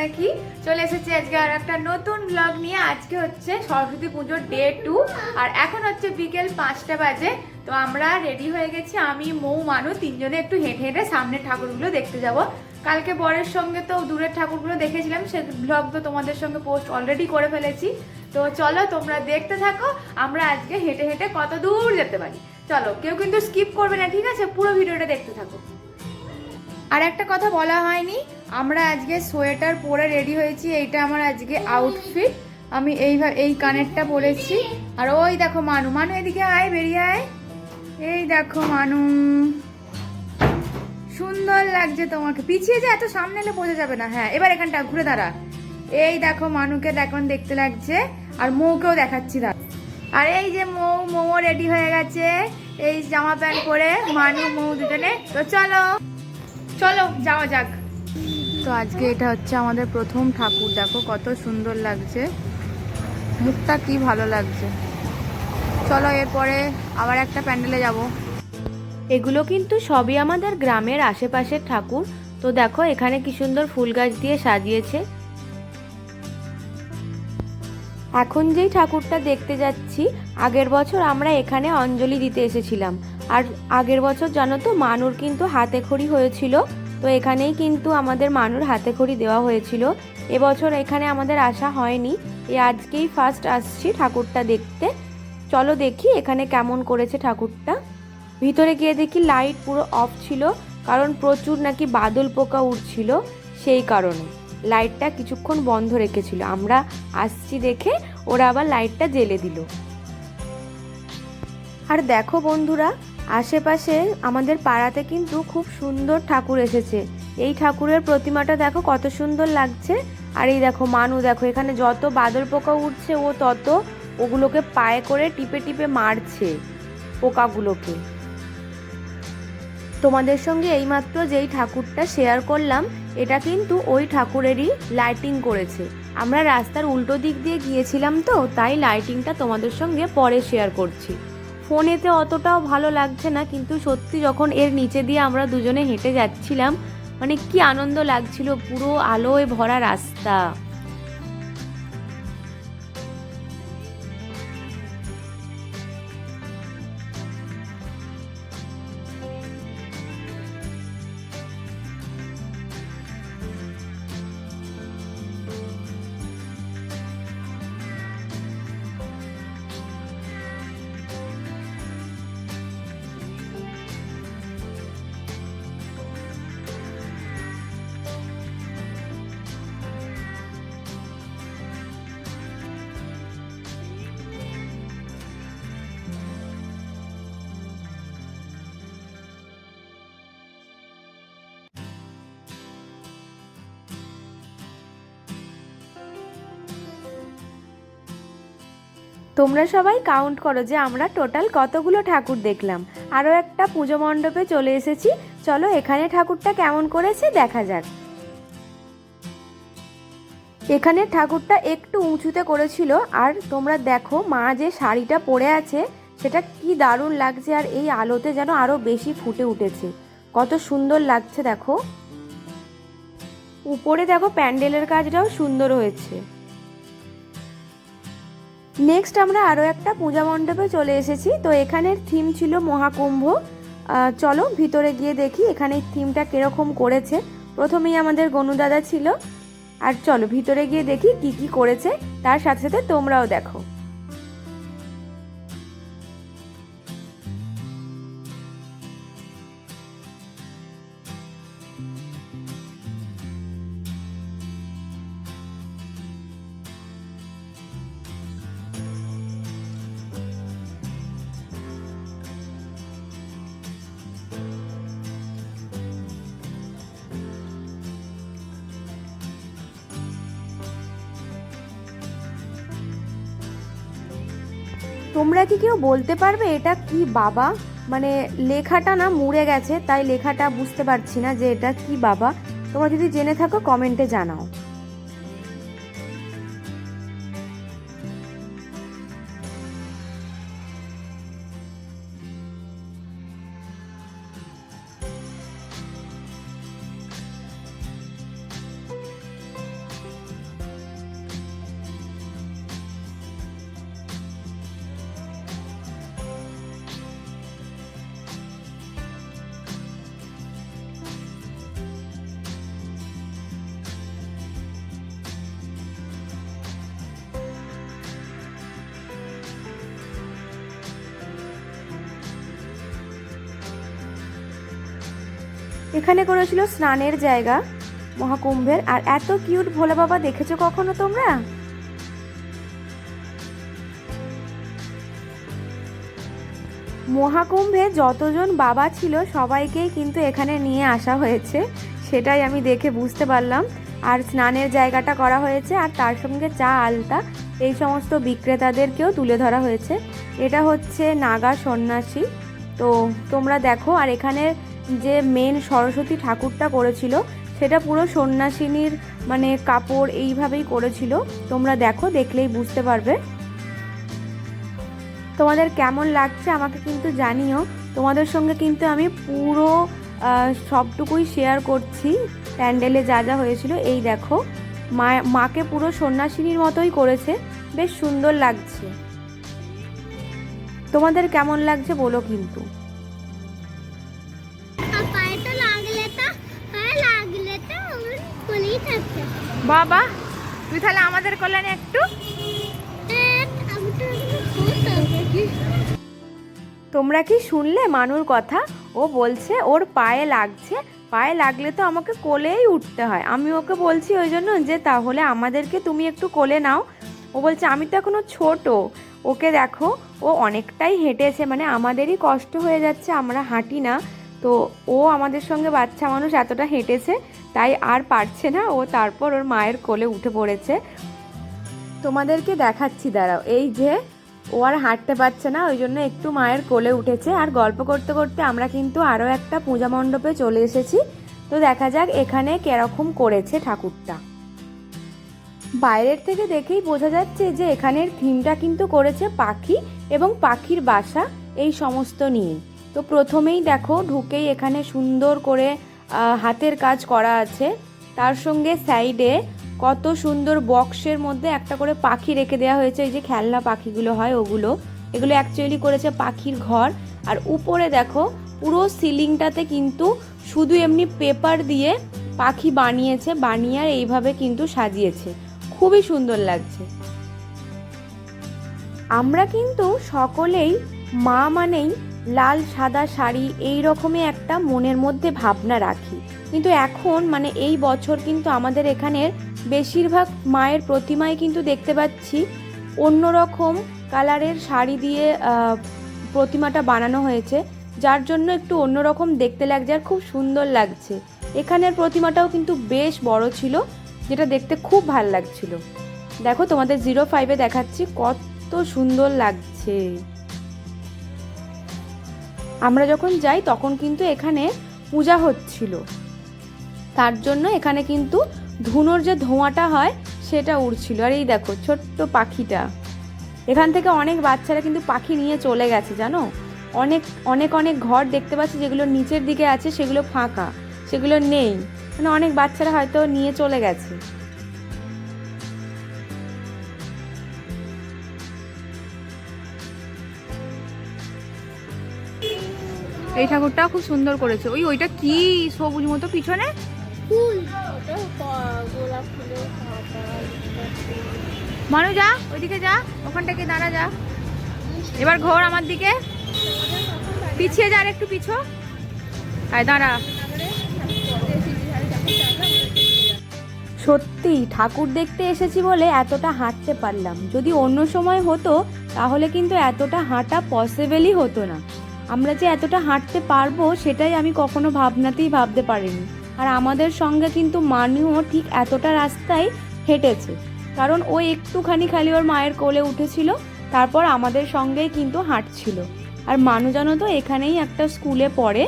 নাকি চলে এসেছি আজকে আর একটা নতুন ব্লগ নিয়ে। আজকে হচ্ছে সরস্বতী পুজোর ডে টু আর এখন হচ্ছে বিকেল পাঁচটা বাজে। তো আমরা রেডি হয়ে গেছি, আমি, মৌ, মানু তিনজনে একটু হেঁটে হেঁটে সামনে ঠাকুরগুলো দেখতে যাব। কালকে বরের সঙ্গে তো দূরের ঠাকুরগুলো দেখেছিলাম, সে ব্লগ তো তোমাদের সঙ্গে পোস্ট অলরেডি করে ফেলেছি। তো চলো তোমরা দেখতে থাকো, আমরা আজকে হেঁটে হেঁটে কত দূর যেতে পারি। চলো, কেউ কিন্তু স্কিপ করবে না, ঠিক আছে? পুরো ভিডিওটা দেখতে থাকো। আর একটা কথা বলা হয়নি আমরা আজকে সোয়েটার পরে রেডি হয়েছি, এইটা আমার আজকে আউটফিট আমি এইভাবে, এই কানেরটা পরেছি। আর ওই দেখো মানু মানু এদিকে আয়, বেরিয়ে আয়। এই দেখো মানু। সুন্দর লাগছে তোমাকে। পিছিয়ে যে, এত সামনে এলে বোঝা যাবে না। হ্যাঁ এবার এখানটা, ঘুরে দাঁড়া। এই দেখো মানুকে দেখুন দেখতে লাগছে, আর মৌকেও দেখাচ্ছি দাঁড়া। আর এই যে মৌ মৌ রেডি হয়ে গেছে। এই জামা প্যান্ট পরে মানু, মৌ দুজনে। তো চলো চলো, যাওয়া যাক। তো আজকে এটা হচ্ছে আমাদের প্রথম ঠাকুর। দেখো কত সুন্দর লাগছে। মুখটা কি ভালো লাগছে। চলো এরপরে আবার একটা প্যান্ডেলে যাব। এগুলো কিন্তু সবই আমাদের গ্রামের আশেপাশের ঠাকুর। তো দেখো এখানে কি সুন্দর ফুল গাছ দিয়ে সাজিয়েছে। এখন যেই ঠাকুরটা দেখতে যাচ্ছি, আগের বছর আমরা এখানে অঞ্জলি দিতে এসেছিলাম। আর আগের বছর জানো তো, মানুর কিন্তু হাতে খড়ি হয়েছিল। তো এখানেই কিন্তু আমাদের মানুর হাতে খড়ি দেওয়া হয়েছিল। এবছর এখানে আমাদের আসা হয়নি। এই আজকেই ফার্স্ট আসছি ঠাকুরটা দেখতে। চলো দেখি এখানে কেমন করেছে ঠাকুরটা। ভিতরে গিয়ে দেখি লাইট পুরো অফ ছিল, কারণ প্রচুর নাকি বাদল পোকা উঠছিল সেই কারণে। লাইটটা কিছুক্ষণ বন্ধ রেখেছিল। আমরা আসছি দেখে ওরা আবার লাইটটা জ্বেলে দিল। আর দেখো বন্ধুরা আশেপাশে আমাদের পাড়াতে কিন্তু খুব সুন্দর ঠাকুর এসেছে। এই ঠাকুরের প্রতিমাটা দেখো কত সুন্দর লাগছে। আর এই দেখো মানু দেখো, এখানে যত বাদল পোকা উঠছে ও তত ওগুলোকে পায়ে করে টিপে টিপে মারছে পোকাগুলোকে। তোমাদের সঙ্গে এইমাত্র যেই ঠাকুরটা শেয়ার করলাম, এটা কিন্তু ওই ঠাকুরেরই লাইটিং করেছে। আমরা রাস্তার উল্টো দিক দিয়ে গিয়েছিলাম তো, তাই লাইটিংটা তোমাদের সঙ্গে পরে শেয়ার করছি। ফোনেতে অতটাও ভালো লাগছে না, কিন্তু সত্যি যখন এর নিচে দিয়ে আমরা দুজনে হেঁটে যাচ্ছিলাম মানে কি আনন্দ লাগছিল, পুরো আলোয় ভরা রাস্তা। তোমরা সবাই কাউন্ট করো যে আমরা টোটাল কতগুলো ঠাকুর দেখলাম। আরও একটা পুজো মণ্ডপে চলে এসেছি। চলো এখানে ঠাকুরটা কেমন করেছে দেখা যাক। এখানে ঠাকুরটা একটু উঁচুতে করেছিল। আর তোমরা দেখো মা যে শাড়িটা পরে আছে, সেটা কি দারুণ লাগছে আর এই আলোতে যেন আরও বেশি ফুটে উঠেছে। কত সুন্দর লাগছে দেখো। উপরে দেখো প্যান্ডেলের কাজটাও সুন্দর হয়েছে। নেক্সট আমরা আরও একটা পূজা মণ্ডপে চলে এসেছি। তো এখানের থিম ছিল মহাকুম্ভ। চলো ভিতরে গিয়ে দেখি এখানে থিমটা কীরকম করেছে। প্রথমেই আমাদের গনু দাদা ছিল। আর চলো ভিতরে গিয়ে দেখি কি কি করেছে। তার সাথে সাথে তোমরাও দেখো। তোমরা কি কেউ বলতে পারবে এটা কি বাবা? মানে লেখাটা না মুড়ে গেছে, তাই লেখাটা বুঝতে পারছি না যে এটা কি বাবা। তোমরা যদি জেনে থাকো, কমেন্টে জানাও। এখানে করেছিল স্নানের জায়গা, মহাকুম্ভের। আর এত কিউট ভোলা বাবা দেখেছ কখনো তোমরা? মহাকুম্ভে যতজন বাবা ছিল, সবাইকেই কিন্তু এখানে নিয়ে আসা হয়েছে। সেটাই আমি দেখে বুঝতে পারলাম। আর স্নানের জায়গাটা করা হয়েছে, আর তার সঙ্গে চা আলতা, এই সমস্ত বিক্রেতাদেরকেও তুলে ধরা হয়েছে। এটা হচ্ছে নাগা সন্ন্যাসী। তো তোমরা দেখো, আর এখানে যে মেন সরস্বতী ঠাকুরটা করেছিল, সেটা পুরো সন্ন্যাসিনীর মানে কাপড় এইভাবেই করেছিল। তোমরা দেখো, দেখলেই বুঝতে পারবে। তোমাদের কেমন লাগছে আমাকে কিন্তু জানিও। তোমাদের সঙ্গে কিন্তু আমি পুরো সবটুকুই শেয়ার করছি। প্যান্ডেলে যা যা হয়েছিল, এই দেখো। মা, মাকে পুরো সন্ন্যাসিনীর মতোই করেছে। বেশ সুন্দর লাগছে। তোমাদের কেমন লাগছে বলো কিন্তু। বাবা, তুই তাহলে আমাদের কল্যাণে একটু। তোমরা কি শুনলে মানুর কথা? ও বলছে, ওর পায়ে লাগছে। পায়ে লাগলে তো আমাকে কোলেই উঠতে হয়। আমি ওকে বলছি ওই জন্য যে, তাহলে আমাদেরকে তুমি একটু কোলে নাও। ও বলছে, আমি তো এখনও ছোট। ওকে দেখো, ও অনেকটাই হেঁটেছে মানে আমাদেরই কষ্ট হয়ে যাচ্ছে, আমরা হাঁটি না। তো ও আমাদের সঙ্গে বাচ্চা মানুষ এতটা হেঁটেছে, তাই আর পারছে না। ও তারপর ওর মায়ের কোলে উঠে পড়েছে। তোমাদেরকে দেখাচ্ছি, দাঁড়াও। এই যে ও আর হাঁটতে পারছে না, ওই জন্য একটু মায়ের কোলে উঠেছে। আর গল্প করতে করতে আমরা কিন্তু আরও একটা পূজা মণ্ডপে চলে এসেছি। তো দেখা যাক এখানে কেরকম করেছে ঠাকুরটা। বাইরের থেকে দেখেই বোঝা যাচ্ছে যে এখানের থিমটা কিন্তু করেছে পাখি এবং পাখির বাসা, এই সমস্ত নিয়ে তো প্রথমেই দেখো ঢুকেই এখানে সুন্দর করে হাতের কাজ করা আছে। তার সঙ্গে সাইডে কত সুন্দর বক্সের মধ্যে একটা করে পাখি রেখে দেওয়া হয়েছে এই যে খেলনা পাখিগুলো হয় ওগুলো। এগুলো অ্যাকচুয়ালি করেছে পাখির ঘর। আর উপরে দেখো পুরো সিলিংটাতে কিন্তু শুধু এমনি পেপার দিয়ে পাখি বানিয়েছে, বানিয়ে আর এইভাবে কিন্তু সাজিয়েছে। খুবই সুন্দর লাগছে। আমরা কিন্তু সকলেই মা মানেই লাল, সাদা শাড়ি এই রকমই একটা মনের মধ্যে ভাবনা রাখি। কিন্তু এখন মানে এই বছর কিন্তু আমাদের এখানের বেশিরভাগ মায়ের প্রতিমায় কিন্তু দেখতে পাচ্ছি অন্যরকম কালারের শাড়ি দিয়ে প্রতিমাটা বানানো হয়েছে, যার জন্য একটু অন্যরকম দেখতে লাগছে আর খুব সুন্দর লাগছে। এখানের প্রতিমাটাও কিন্তু বেশ বড় ছিল, যেটা দেখতে খুব ভালো লাগছিল। দেখো তোমাদের জিরো ফাইভে দেখাচ্ছি, কত সুন্দর লাগছে। আমরা যখন যাই, তখন কিন্তু এখানে পূজা হচ্ছিল। তার জন্য এখানে কিন্তু ধুনোর যে ধোঁয়াটা হয়, সেটা উড়ছিল। আর এই দেখো, ছোট্ট পাখিটা। এখান থেকে অনেক বাচ্চারা কিন্তু পাখি নিয়ে চলে গেছে, জানো? অনেক অনেক অনেক ঘর দেখতে পাচ্ছি যেগুলো নিচের দিকে আছে, সেগুলো ফাঁকা, সেগুলো নেই। মানে অনেক বাচ্চারা হয়তো নিয়ে চলে গেছে। এই ঠাকুরটা খুব সুন্দর করেছে। ওই ওইটা কি সবুজ মতো পিছনে। মানু যা ওইদিকে যা ওখানটাকে দাঁড়া যা। এবার ঘোর আমার দিকে। পিছিয়ে যা আর একটু পিছো। আয় দাঁড়া। সত্যি ঠাকুর দেখতে এসেছি বলে এতটা হাঁটতে পারলাম। যদি অন্য সময় হতো তাহলে কিন্তু এতটা হাঁটা পসিবলই হতো না। আমরা যে এতটা হাঁটতে পারব সেটাই আমি কখনো ভাবনাতেই ভাবতে পারিনি। আর আমাদের সঙ্গে কিন্তু মানুও ঠিক এতটা রাস্তায় হেঁটেছে। কারণ ও একটুখানি খালি ওর মায়ের কোলে উঠেছিল, তারপর আমাদের সঙ্গেই কিন্তু হাঁটছিল। আর মানু জানো তো, এখানেই একটা স্কুলে পড়ে,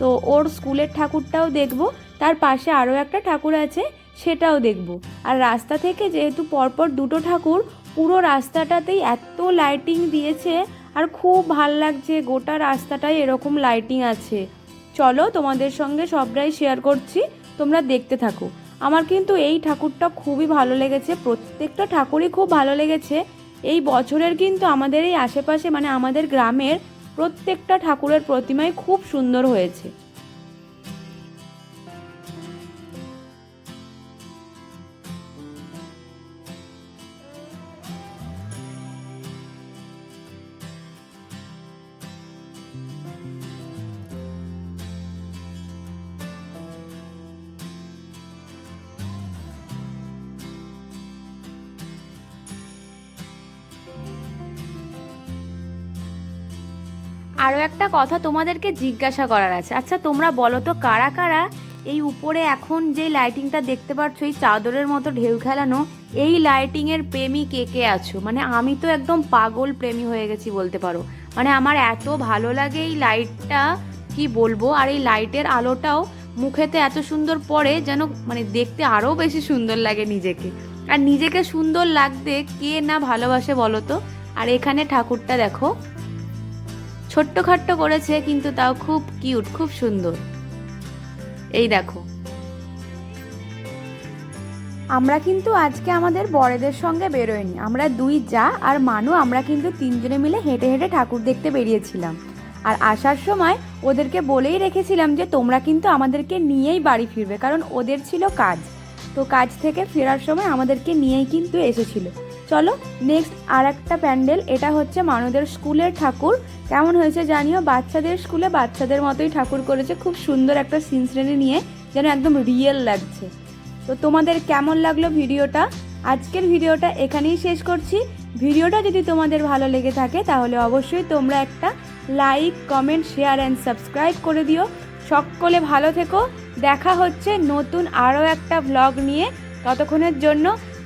তো ওর স্কুলের ঠাকুরটাও দেখব, তার পাশে আরও একটা ঠাকুর আছে, সেটাও দেখব। আর রাস্তা থেকে যেহেতু পরপর দুটো ঠাকুর, পুরো রাস্তাটাতেই এত লাইটিং দিয়েছে আর খুব ভালো লাগছে, গোটা রাস্তাটাই এরকম লাইটিং আছে। চলো তোমাদের সঙ্গে সবটাই শেয়ার করছি, তোমরা দেখতে থাকো। আমার কিন্তু এই ঠাকুরটা খুবই ভালো লেগেছে, প্রত্যেকটা ঠাকুরই খুব ভালো লেগেছে। এই বছরের কিন্তু আমাদের এই আশেপাশে মানে আমাদের গ্রামের প্রত্যেকটা ঠাকুরের প্রতিমাই খুব সুন্দর হয়েছে। আরও একটা কথা তোমাদেরকে জিজ্ঞাসা করার আছে। আচ্ছা তোমরা বলো তো কারা কারা এই উপরে এখন যে লাইটিংটা দেখতে পাচ্ছ, এই চাদরের মতো ঢেউ খেলানো, এই লাইটিংয়ের প্রেমী কে কে আছো? মানে আমি তো একদম পাগল প্রেমী হয়ে গেছি বলতে পারো। মানে আমার এত ভালো লাগে এই লাইটটা কি বলব? আর এই লাইটের আলোটাও মুখেতে এত সুন্দর পড়ে যেন মানে দেখতে আরও বেশি সুন্দর লাগে নিজেকে। আর নিজেকে সুন্দর লাগতে কে না ভালোবাসে বলো তো? আর এখানে ঠাকুরটা দেখো ছোট্ট খাট্ট করেছে, কিন্তু তাও খুব কিউট, খুব সুন্দর। এই দেখো। আমরা কিন্তু আজকে আমাদের বড়দের সঙ্গে বেরোয়নি। আমরা দুই যা আর মানু, আমরা কিন্তু তিনজনে মিলে হেঁটে হেঁটে ঠাকুর দেখতে বেরিয়েছিলাম। আর আসার সময় ওদেরকে বলেই রেখেছিলাম যে, তোমরা কিন্তু আমাদেরকে নিয়েই বাড়ি ফিরবে, কারণ ওদের ছিল কাজ। তো কাজ থেকে ফেরার সময় আমাদেরকে নিয়েই কিন্তু এসেছিল। চলো নেক্সট আর একটা প্যান্ডেল, এটা হচ্ছে মানুদের স্কুলের ঠাকুর। কেমন হয়েছে জানিও? বাচ্চাদের স্কুলে বাচ্চাদের মতোই ঠাকুর করেছে। খুব সুন্দর একটা সিন শ্রেণি নিয়ে যেন একদম রিয়েল লাগছে। তো তোমাদের কেমন লাগল ভিডিওটা? আজকের ভিডিওটা এখানেই শেষ করছি। ভিডিওটা যদি তোমাদের ভালো লেগে থাকে, তাহলে অবশ্যই তোমরা একটা like comment share and subscribe করে দিও। সকলে ভালো থেকো। দেখা হচ্ছে নতুন আরও একটা ভ্লগ নিয়ে। ততক্ষণের জন্য